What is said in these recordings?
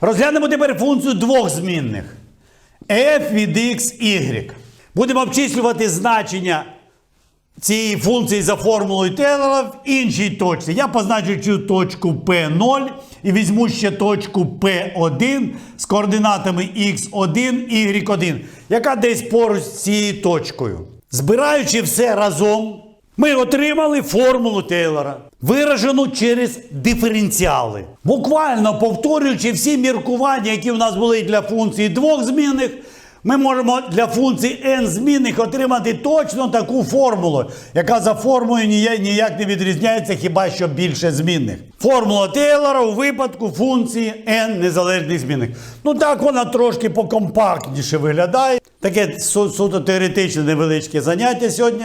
Розглянемо тепер функцію двох змінних. f від x, y. Будемо обчислювати значення цієї функції за формулою Тейлора в іншій точці. Я позначу цю точку P0 і візьму ще точку P1 з координатами x1, y1, яка десь поруч з цією точкою. Збираючи все разом, ми отримали формулу Тейлора, виражену через диференціали. Буквально повторюючи всі міркування, які в нас були для функції двох змінних, ми можемо для функції n змінних отримати точно таку формулу, яка за формулою ніяк, не відрізняється хіба що більше змінних. Формула Тейлора у випадку функції n незалежних змінних. Ну так вона трошки покомпактніше виглядає. Таке су- суто теоретичне невеличке заняття сьогодні.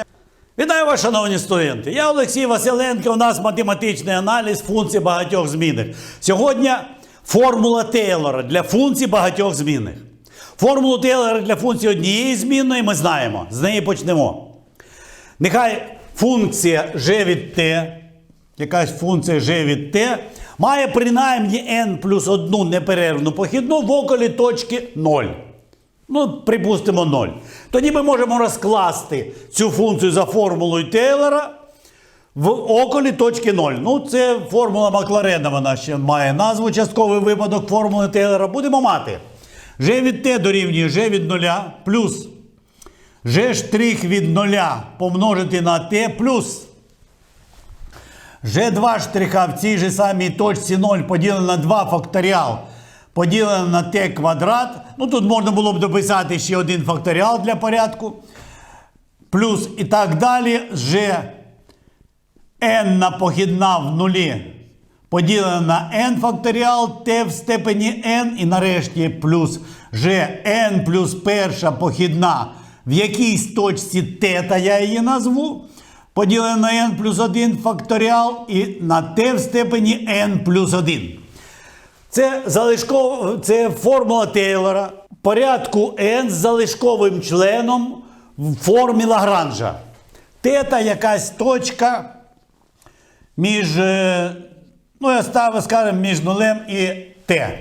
Вітаю вас, шановні студенти! Я Олексій Василенко. У нас математичний аналіз функцій багатьох змінних. Сьогодні формула Тейлора для функцій багатьох змінних. Формулу Тейлора для функції однієї змінної ми знаємо. З неї почнемо. Нехай функція g від t, якась функція g від t, має принаймні n плюс одну неперервну похідну в околі точки 0. Ну, припустимо 0. Тоді ми можемо розкласти цю функцію за формулою Тейлора в околі точки 0. Ну, це формула Макларена, вона ще має назву частковий випадок формули Тейлора. Будемо мати. g від t дорівнює g від 0 плюс g штрих від 0 помножити на t плюс G2 штриха в цій же самій точці 0 поділено на 2 факторіал поділено на t квадрат. Ну тут можна було б дописати ще один факторіал для порядку. Плюс і так далі. G n на похідна в нулі поділено на n факторіал t в степені n. І нарешті плюс Gn плюс перша похідна в якійсь точці тета я її назву. Поділено на n плюс 1 факторіал і на t в степені n плюс 1. Це, залишков... це формула Тейлора порядку n з залишковим членом в формі Лагранжа. Тета якась точка між, е, ну, я ставлю, скажемо, між нулем і t.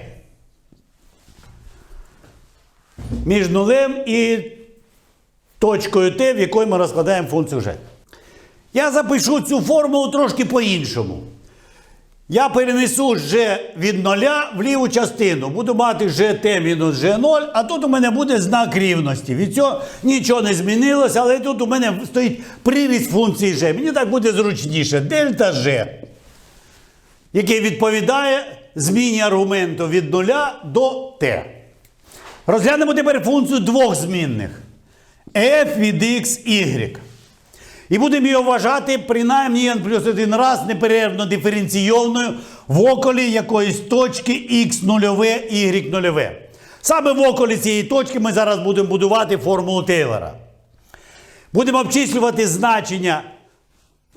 Між нулем і точкою t, в якої ми розкладаємо функцію g. Я запишу цю формулу трошки по-іншому. Я перенесу g від 0 в ліву частину. Буду мати gt мінус g0, а тут у мене буде знак рівності. Від цього нічого не змінилося, але тут у мене стоїть приріст функції g. Мені так буде зручніше. Дельта g, який відповідає зміні аргументу від 0 до t. Розглянемо тепер функцію двох змінних. f від x, y. І будемо її вважати принаймні n плюс один раз неперервно диференційовною в околі якоїсь точки x нульове, y нульове. Саме в околі цієї точки ми зараз будемо будувати формулу Тейлора. Будемо обчислювати значення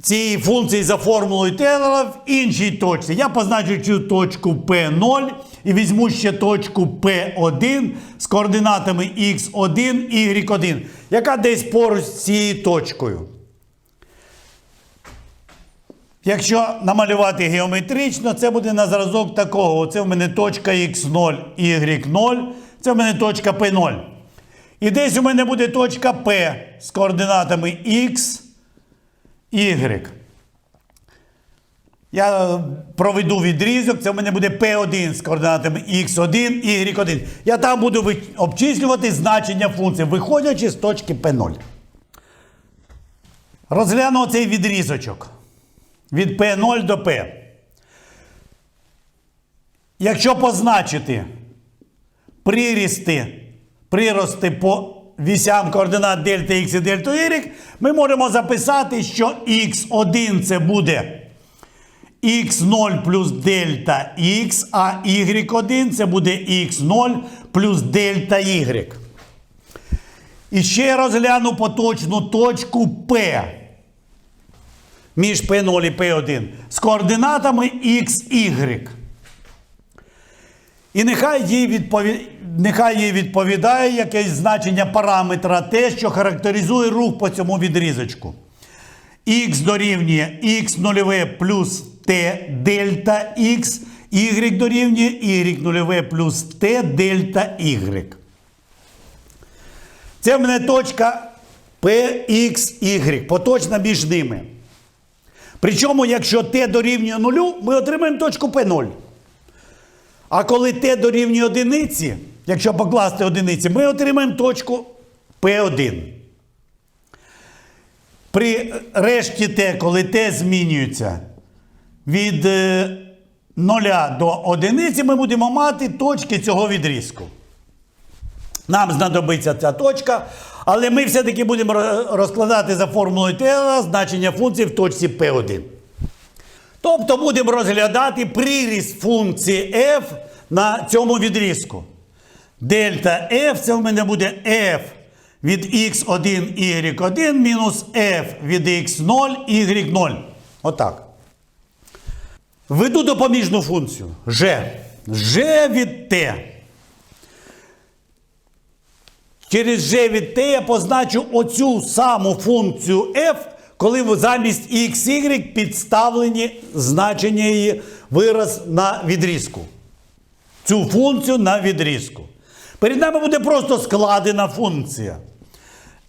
цієї функції за формулою Тейлора в іншій точці. Я позначу цю точку P0 і візьму ще точку P1 з координатами x1, y1, яка десь поруч з цією точкою. Якщо намалювати геометрично, це буде на зразок такого. Оце в мене точка x0, y0, це в мене точка P0. І десь у мене буде точка P з координатами x, y. Я проведу відрізок, це в мене буде P1 з координатами x1, y1. Я там буду обчислювати значення функції, виходячи з точки P0. Розгляну цей відрізочок від P0 до P. Якщо позначити прирісти, прирости по вісям координат дельта X і дельта Y, ми можемо записати, що X1 це буде X0 плюс дельта X, а Y1 це буде X0 плюс дельта Y. І ще розгляну поточну точку P між P0 і P1 з координатами X, Y. І нехай їй, відпові... нехай їй відповідає якесь значення параметра те, що характеризує рух по цьому відрізочку. Х дорівнює х нульове плюс t дельта х y дорівнює y нульове плюс t дельта y. Це в мене точка PXY, поточна між ними. Причому, якщо t дорівнює нулю, ми отримаємо точку P0. А коли t дорівнює одиниці, якщо покласти одиниці, ми отримаємо точку P1. При решті t, коли t змінюється від 0 до одиниці, ми будемо мати точки цього відрізку. Нам знадобиться ця точка, але ми все-таки будемо розкладати за формулою Тейлора значення функції в точці P1. Тобто будемо розглядати приріст функції f на цьому відрізку. Дельта f це в мене буде f від x1 y1 мінус f від x0 y0. Отак. Введу допоміжну функцію g. g від t. Через g від t я позначу оцю саму функцію f, коли замість x, y підставлені значення її вираз на відрізку. Цю функцію на відрізку. Перед нами буде просто складена функція.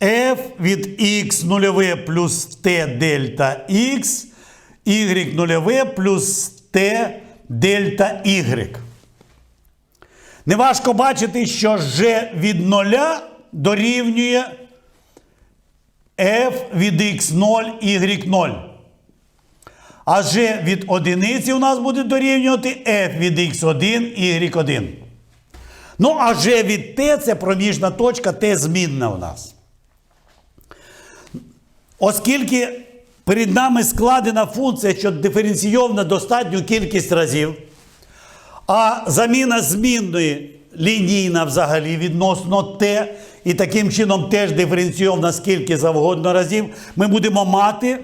f від x нульове плюс t дельта x, y нульове плюс t дельта y. Неважко бачити, що g від 0 дорівнює f від x0, y0. А від одиниці у нас буде дорівнювати f від x1, y1. Ну, а g від t це проміжна точка, t змінна у нас. Оскільки перед нами складена функція, що диференційована достатню кількість разів, а заміна змінної лінійна взагалі відносно t, і таким чином теж диференційована скільки завгодно разів, ми будемо мати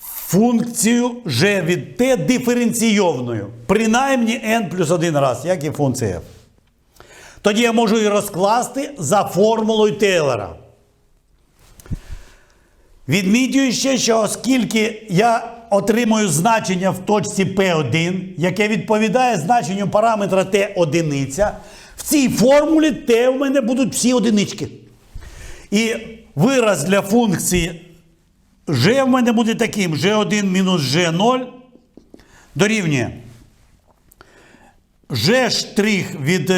функцію g від t диференційовною. Принаймні n плюс один раз, як і функція f. Тоді я можу її розкласти за формулою Тейлора. Відмітую ще, що оскільки я отримую значення в точці P1, яке відповідає значенню параметра T одиниця, в цій формулі T в мене будуть всі одинички. І вираз для функції g в мене буде таким: g1 мінус g0 дорівнює g від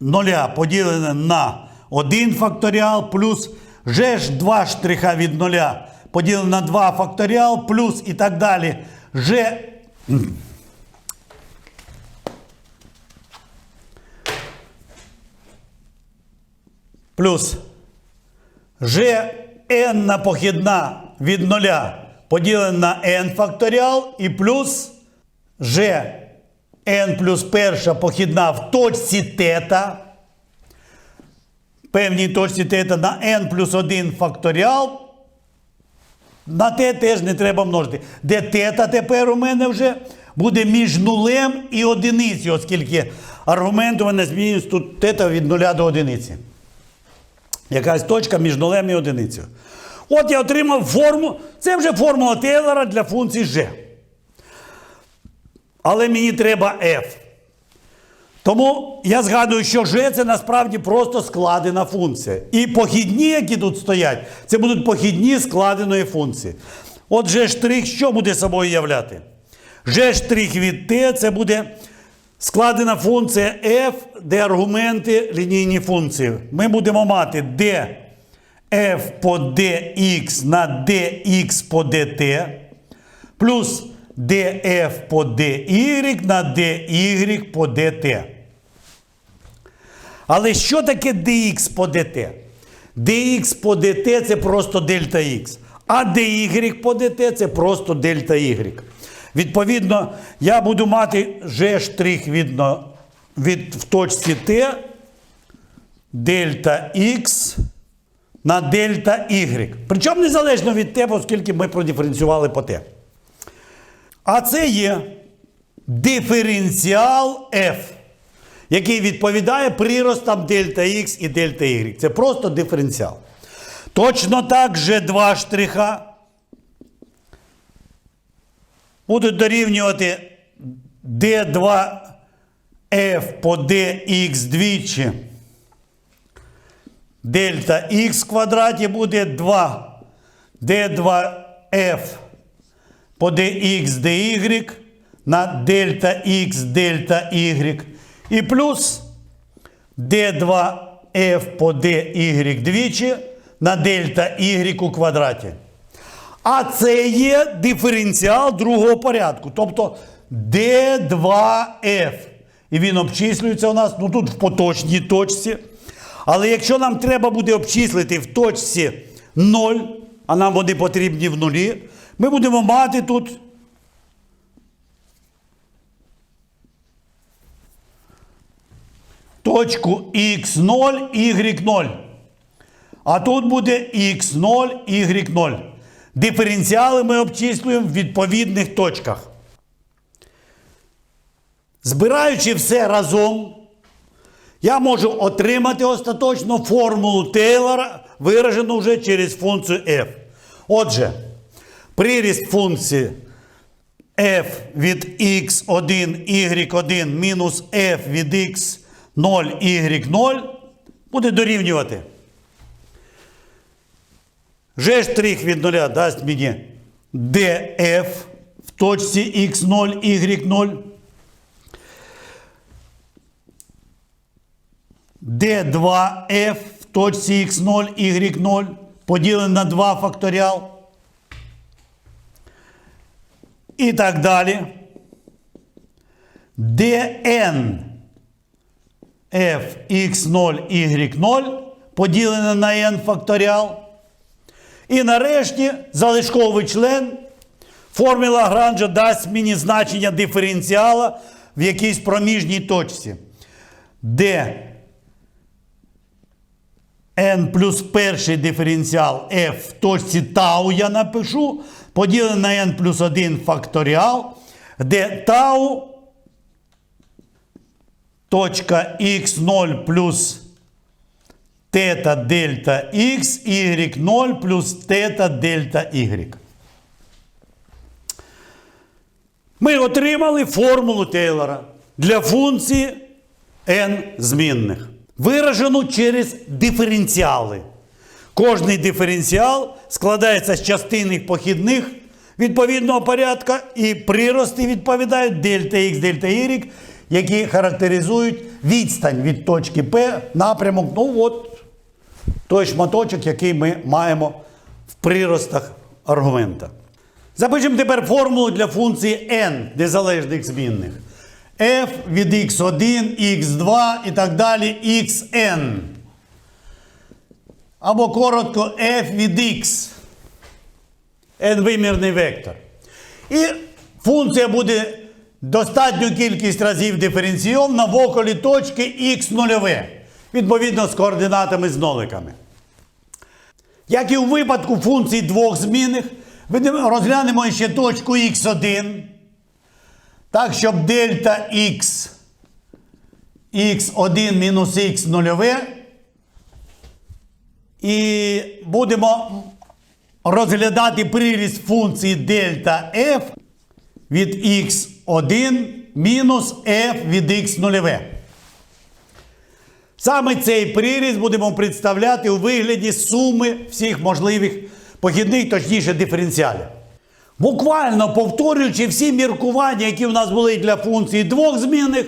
0 поділене на 1 факторіал плюс g2 штриха від 0 поділене на 2 факторіал плюс і так далі. g плюс g n на похідна від 0 поділене на n факторіал і плюс g n плюс перша похідна в точці тета, певній точці тета на n плюс 1 факторіал. На t теж не треба множити. Де тета тепер у мене вже буде між нулем і одиницею, оскільки аргумент у мене змінюється тут тета від нуля до одиниці. Якась точка між нулем і одиницею. От я отримав форму. Це вже формула Тейлора для функції g. Але мені треба f. Тому я згадую, що g це насправді просто складена функція. І похідні, які тут стоять, це будуть похідні складеної функції. От g штрих що буде собою являти? g штрих від t це буде складена функція f, де аргументи лінійні функції. Ми будемо мати d f по dx на dx по dt плюс df по dy на dy по dt. Але що таке dx по dt? dx по dt це просто дельта x. А dy по dt це просто дельта y. Відповідно, я буду мати g відно, від, в точці t дельта x на дельта y. Причому незалежно від t, оскільки ми продиференціювали по t. А це є диференціал f, який відповідає приростам дельта x і дельта y. Це просто диференціал. Точно так же два штриха будуть дорівнювати d2f по dx двічі. Дельта х в квадраті буде 2 d2f по dx dy на дельта х дельта y. І плюс d2f по dy двічі на дельта y у квадраті. А це є диференціал другого порядку. Тобто d2f. І він обчислюється у нас ну тут в поточній точці. Але якщо нам треба буде обчислити в точці 0, а нам вони потрібні в нулі, ми будемо мати тут точку x0, y0. А тут буде x0, y0. Диференціали ми обчислюємо в відповідних точках. Збираючи все разом, я можу отримати остаточну формулу Тейлора, виражену вже через функцію f. Отже, приріст функції f від x1, y1 мінус f від x0, y0 буде дорівнювати. G від нуля дасть мені df в точці x0, y0. d2f в точці x0, y0 поділене на 2 факторіал. І так далі. dn f x0, y0 поділене на n факторіал. І нарешті залишковий член. Формула Гранжа дасть мені значення диференціала в якійсь проміжній точці. Де n плюс перший диференціал f в точці тау я напишу, поділене на n плюс 1 факторіал, де тау точка x0 плюс тета дельта x, y0 плюс тета дельта y. Ми отримали формулу Тейлора для функції n змінних. Виражену через диференціали. Кожний диференціал складається з частинних похідних відповідного порядка, і прирости відповідають дельта x, дельта y, які характеризують відстань від точки P напрямок. Ну от той шматочок, який ми маємо в приростах аргумента. Запишемо тепер формулу для функції n незалежних змінних. f від x1, x2 і так далі xn. Або коротко f від x. n-вимірний вектор. І функція буде достатню кількість разів диференційована в околі точки x нульове. Відповідно з координатами з ноликами. Як і у випадку функцій двох змінних, розглянемо ще точку x1. Так, щоб дельта x, x1 мінус x нульове. І будемо розглядати приріст функції дельта f від x1 мінус f від x нульове. Саме цей приріст будемо представляти у вигляді суми всіх можливих похідних, точніше диференціалів. Буквально повторюючи всі міркування, які в нас були для функції двох змінних,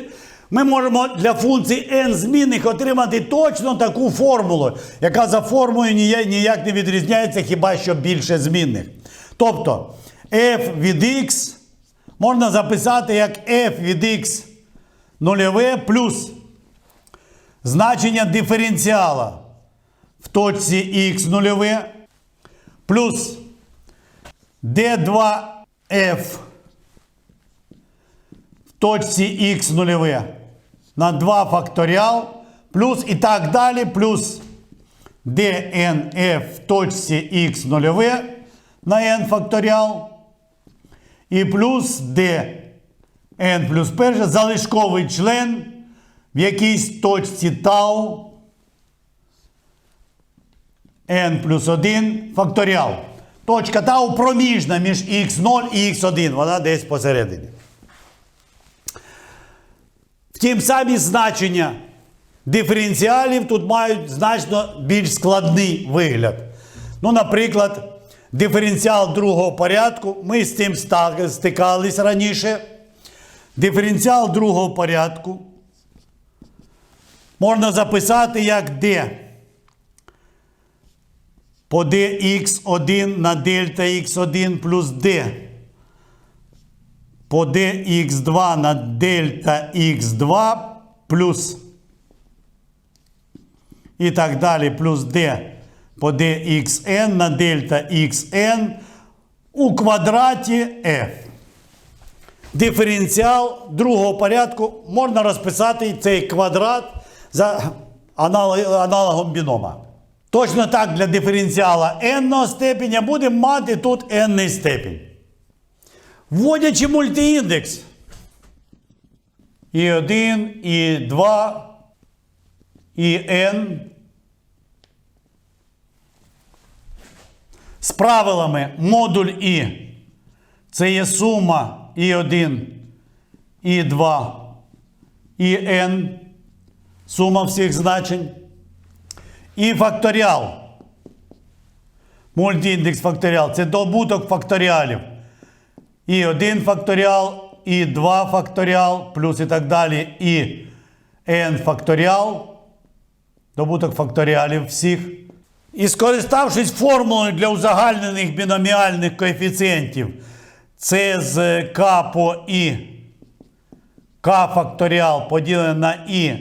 ми можемо для функції n змінних отримати точно таку формулу, яка за формою ніяк, не відрізняється, хіба що більше змінних. Тобто f від x можна записати як f від x нульове плюс значення диференціала в точці x нульове плюс d2f в точці x нульове на 2 факторіал плюс і так далі, плюс dnf в точці x нульове на n факторіал і плюс dn плюс перше залишковий член в якійсь точці тау n плюс 1 факторіал. Точка тау проміжна між x0 і x1. Вона десь посередині. Втім, самі значення диференціалів тут мають значно більш складний вигляд. Ну, наприклад, диференціал другого порядку, ми з ста- стикались раніше. Диференціал другого порядку можна записати як d по dx1 на дельта x1 плюс d по dx2 на дельта x2 плюс і так далі плюс d по dxn на дельта xn у квадраті f. Диференціал другого порядку можна розписати цей квадрат за аналогом бінома. Точно так для диференціала n степеня будемо мати тут n степінь. Вводячи мультиіндекс. І 1, і 2, і n з правилами модуль і. Це є сума і 1, і 2, і n, сума всіх значень, і факторіал. Мультиіндекс факторіал. Це добуток факторіалів. І 1 факторіал, і 2 факторіал, плюс і так далі, і n факторіал, добуток факторіалів всіх. І скориставшись формулою для узагальнених біноміальних коефіцієнтів, це з k по і k факторіал поділене на і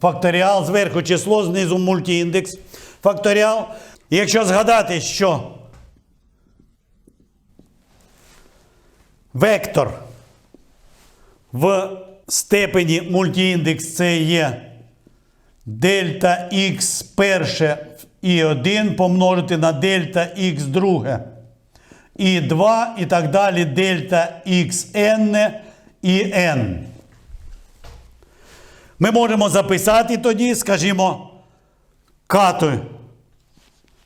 факторіал, зверху число, знизу мультиіндекс факторіал. І якщо згадати, що вектор в степені мультиіндекс це є дельта х перше і 1 помножити на дельта х друге. І 2 і так далі дельта xn і n. Ми можемо записати тоді, скажімо, кату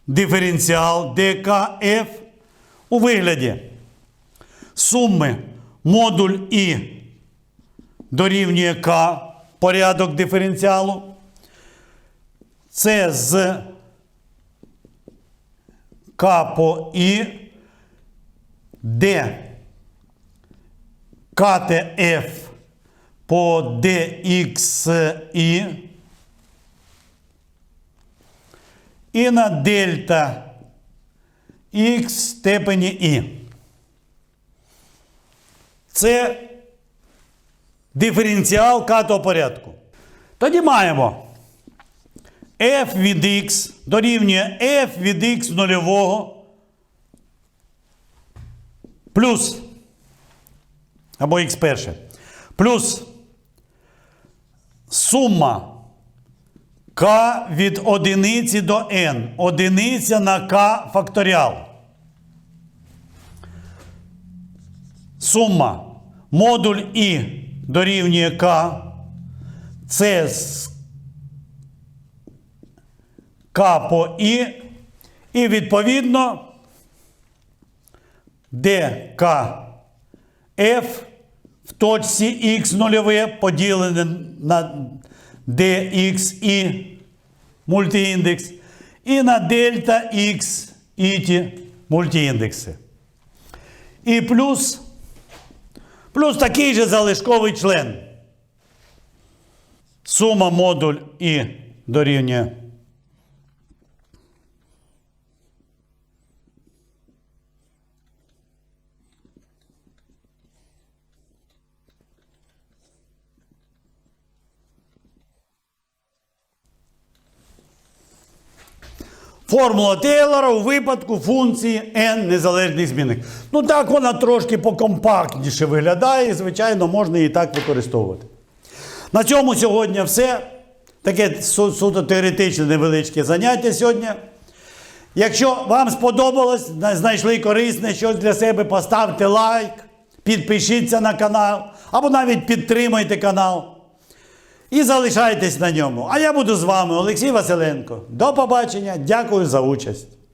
диференціал dkf у вигляді суми модуль і дорівнює k порядок диференціалу. Це з К по І, Д КТФ по DXI і на дельта Х степені І. Це диференціал катого порядку. Тоді маємо f від x дорівнює f від x нульового плюс або x перше плюс сума k від одиниці до n. Одиниця на k факторіал. Сума модуль і дорівнює k. Це з К по І. І відповідно ДК Ф в точці х нульове поділене на DXI мультиіндекс і на дельта Х і ті мультиіндекси. І плюс, плюс такий же залишковий член. Сума модуль І дорівнює Формула Тейлора у випадку функції n незалежних змінних. Ну так вона трошки покомпактніше виглядає, і, звичайно, можна її так використовувати. На цьому сьогодні все. Таке су- суто теоретичне невеличке заняття сьогодні. Якщо вам сподобалось, знайшли корисне щось для себе, поставте лайк, підпишіться на канал або навіть підтримайте канал. І залишайтесь на ньому. А я буду з вами, Олексій Василенко. До побачення. Дякую за участь.